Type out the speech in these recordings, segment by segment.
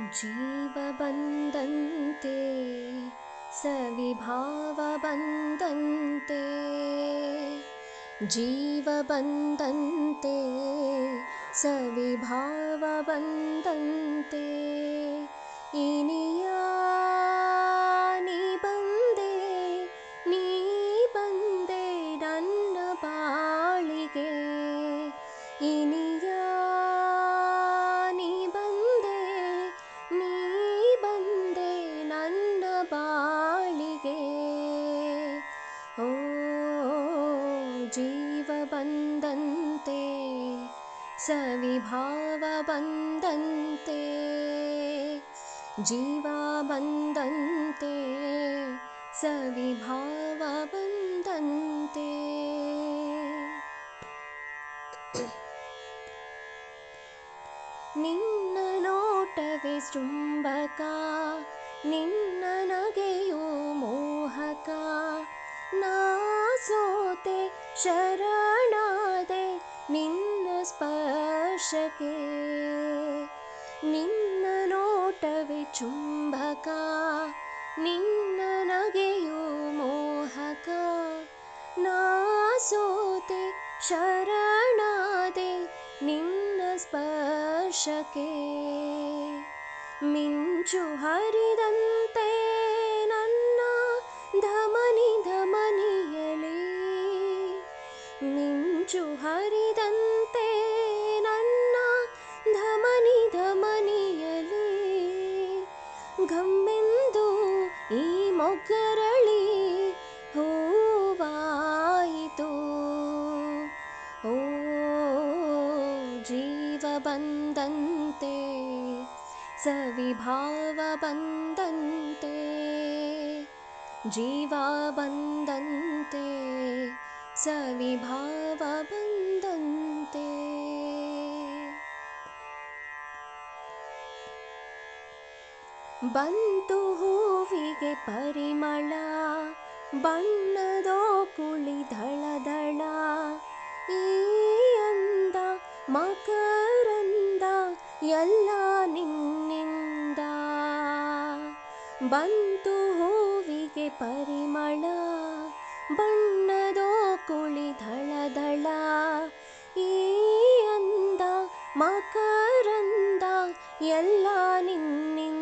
जीवबन्दन्ते सविभावबन्दन्ते जीवबन्दन्ते सविभावबन्दन्ते इनिया जीवबन्दन्ते सविभावबन्दन्ते जीवाबन्दन्ते सविभावबन्दन्ते ನಿನ್ನ ನೋಟವೇ ಚುಂಬಕ ನಿನ್ನ ನಗೆಯು ಮೋಹಕ ನಾ ಸೋತೆ ಶರಣಾದೆ ನಿನ್ನ ಸ್ಪರ್ಶಕ್ಕೆ ನಿನ್ನ ನೋಟವೇ ಚುಂಬಕ ನಿನ್ನ ನಗೆಯು ಮೋಹಕ ನಾ ಸೋತೆ ಶರಣಾದೆ ನಿನ್ನ ಸ್ಪರ್ಶಕ್ಕೆ ಮಿಂಚು ಹರಿದಂತೆ ನನ್ನ ಧಮನಿ ಮಿಂಚು ಹರಿದಂತೆ ನನ್ನ ಧಮನಿ ಧಮನಿಯಲಿ ಘಮ್ಮೆಂದು ಈ ಮೊಗ್ಗರಳಿ ಹೂವಾಯಿತು ಓ जीवबन्दन्ते सविभावबन्दन्ते ಸವಿಭಾವ ಬಂದಂತೆ ಬಂತು ಹೂವಿಗೆ ಪರಿಮಳ, ಬಣ್ಣದೋ ಕುಳಿ ದಳ ದಳ. ಈ ಅಂದ ಮಕರಂದ ಎಲ್ಲ ನಿನ್ನಿಂದ. ಬಂತು ಹೂವಿಗೆ ಪರಿಮಳ, ಬಣ್ಣದೋ ಕುಳಿ ಧಳ ಈ ಅಂದ ಮಕರಂದ ಎಲ್ಲ ನಿನ್ನಿಂದ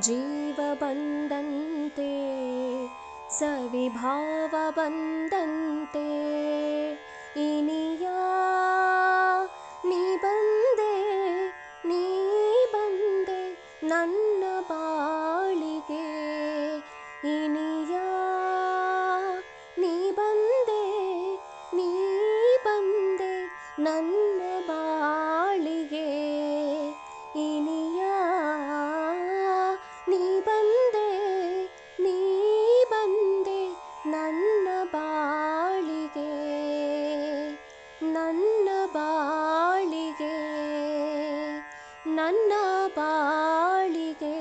जीवबन्धन्ते सविभावबन्धन्ते। इनिया निबन्धे निबन्धे न ನನ್ನ ಬಾಳಿಗೆ